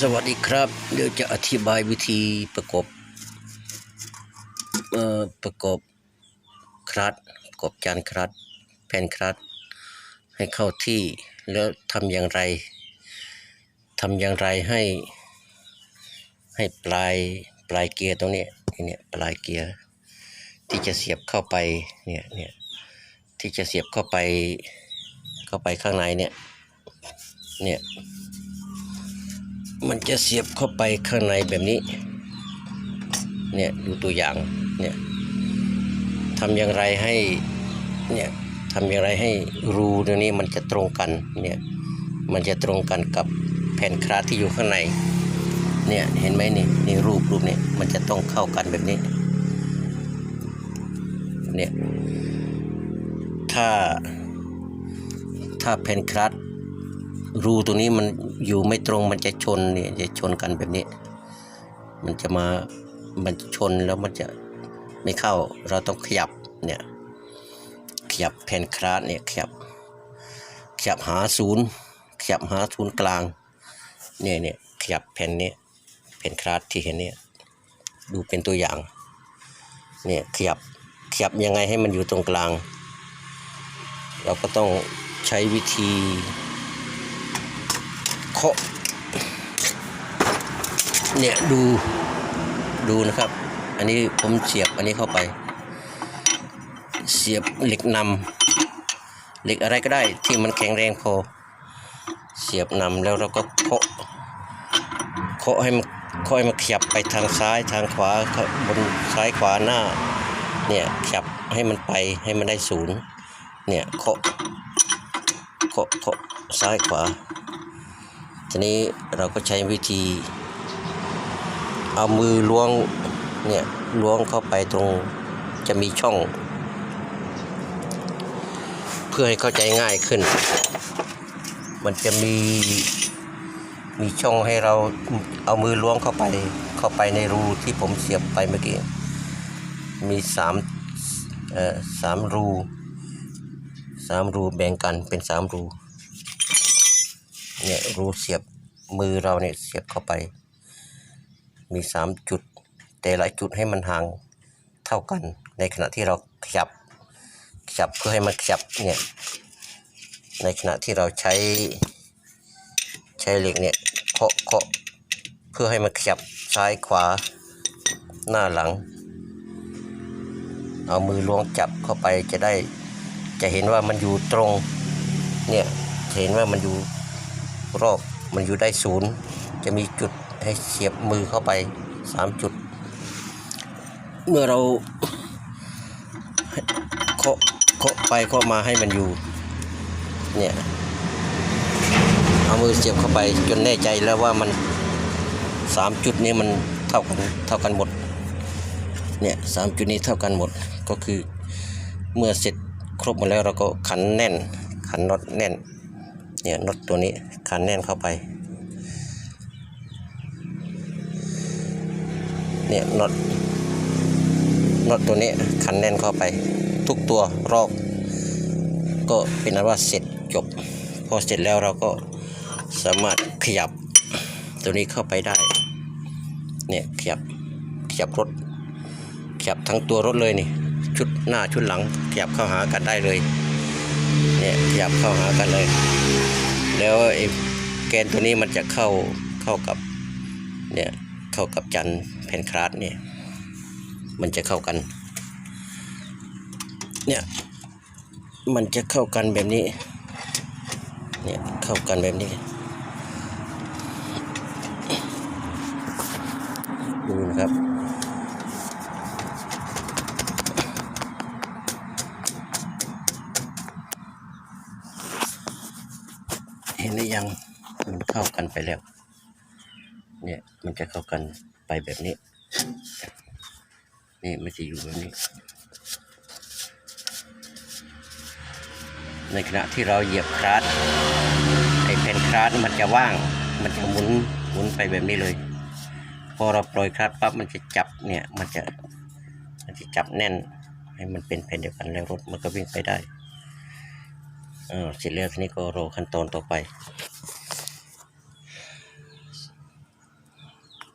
สวัสดีครับ เดี๋ยวจะอธิบายวิธีประกอบเอ่อประกอบครัดประกอบจานครัดแผ่นครัด ให้เข้าที่แล้วทำอย่างไรทำอย่างไรให้ ให้ปลายปลายเกียร์ตรงนี้เนี่ยปลายเกียร์ที่จะเสียบเข้าไปเนี่ยเนี่ยที่จะเสียบเข้าไปเข้าไปข้างในเนี่ยเนี่ย มันจะเสียบเข้าไปข้างในแบบนี้ เนี่ยดูตัวอย่าง เนี่ยทำอย่างไรให้ เนี่ยทำอย่างไรให้รูตรงนี้มันจะตรงกัน เนี่ย มันจะตรงกันกับแผ่นคราสที่อยู่ข้างใน เนี่ยเห็นไหมนี่นี่รูปรูปนี่มันจะต้องเข้ากันแบบนี้ เนี่ย ถ้า ถ้าแผ่นคราส รูตัวนี้มันอยู่ไม่ตรงมันจะชนเนี่ยจะชนกันแบบนี้ มันจะมามันชนแล้วมันจะไม่เข้า เราต้องขยับเนี่ยขยับแผ่นคลาสเนี่ยขยับขยับหาศูนย์ขยับหาศูนย์กลางเนี่ยเนี่ยขยับแผ่นนี้แผ่นคลาสที่เห็นเนี่ยดูเป็นตัวอย่างเนี่ยขยับขยับยังไงให้มันอยู่ตรงกลาง เราก็ต้องใช้วิธี เคาะเนี่ยดูดูนะครับ อันนี้ผมเสียบอันนี้เข้าไป เสียบเหล็กนำเหล็กอะไรก็ได้ที่มันแข็งแรงพอ เสียบนำแล้วเราก็เคาะเคาะให้มันเคาะให้มันขยับไปทางซ้ายทางขวาบนซ้ายขวาหน้าเนี่ยขยับให้มันไปให้มันได้ศูนย์เนี่ยเคาะเคาะเคาะซ้ายขวา ทีนี้เราก็ใช้วิธี เอามือล้วงเนี่ยล้วงเข้าไปตรงจะมีช่อง เพื่อให้เข้าใจง่ายขึ้น มันจะมีมีช่องให้เราเอามือล้วงเข้าไปเข้าไปในรูที่ผมเสียบไปเมื่อกี้มีสามเอ่อสามรูสามรูแบ่งกันเป็นสามรู เนี่ยรูเสียบมือเราเนี่ยเสียบเข้าไป มีสามจุด แต่ละจุดให้มันห่างเท่ากัน ในขณะที่เราขยับขยับเพื่อให้มันขยับเนี่ยในขณะที่เราใช้ใช้เหล็กเนี่ยเคาะเคาะเพื่อให้มันขยับซ้ายขวาหน้าหลัง เอามือล้วงจับเข้าไปจะได้จะเห็นว่ามันอยู่ตรงเนี่ยเห็นว่ามันอยู่ รอบมันอยู่ได้ศูนย์จะมีจุดให้เสียบมือเข้าไปสามจุด เมื่อเราเคาะเคาะไปเคาะมาให้มันอยู่เนี่ยเอามือเสียบเข้าไปจนแน่ใจแล้วว่ามันสามจุดนี้มันเท่ากันเท่ากันหมดเนี่ยสามจุดนี้เท่ากันหมดก็คือเมื่อเสร็จครบหมดแล้วเราก็ขันแน่นขันน็อตแน่น เนี่ยน็อตตัวนี้ขันแน่นเข้าไปเนี่ยน็อตน็อตตัวนี้ขันแน่นเข้าไป ทุกตัวรอบก็เป็นนั้นว่าเสร็จจบ พอเสร็จแล้วเราก็สามารถขยับตัวนี้เข้าไปได้เนี่ยขยับขยับรถขยับทั้งตัวรถเลยนี่ชุดหน้าชุดหลังขยับเข้าหากันได้เลย เนี่ยยับเข้าหากันเลย แล้วไอ้แกนตัวนี้มันจะเข้าเข้ากับเนี่ยเข้ากับจันแผ่นคลาสเนี่ยมันจะเข้ากัน เนี่ยมันจะเข้ากันแบบนี้ เนี่ยเข้ากันแบบนี้ดูนะครับ ห็นหรือยังมันเข้ากันไปแล้ว เนี่ยมันจะเข้ากันไปแบบนี้ นี่มันจะอยู่แบบนี้ ในขณะที่เราเหยียบคลาสไอ้แผ่นคลาสมันจะว่าง มันจะหมุนหมุนไปแบบนี้เลย พอเราปล่อยคลาสปั๊บมันจะจับเนี่ยมันจะมันจะจับแน่น ให้มันเป็นแผ่นเดียวกันแล้วรถมันก็วิ่งไปได้ เสร็จแล้วทีนี้ก็รอขั้นตอนต่อไป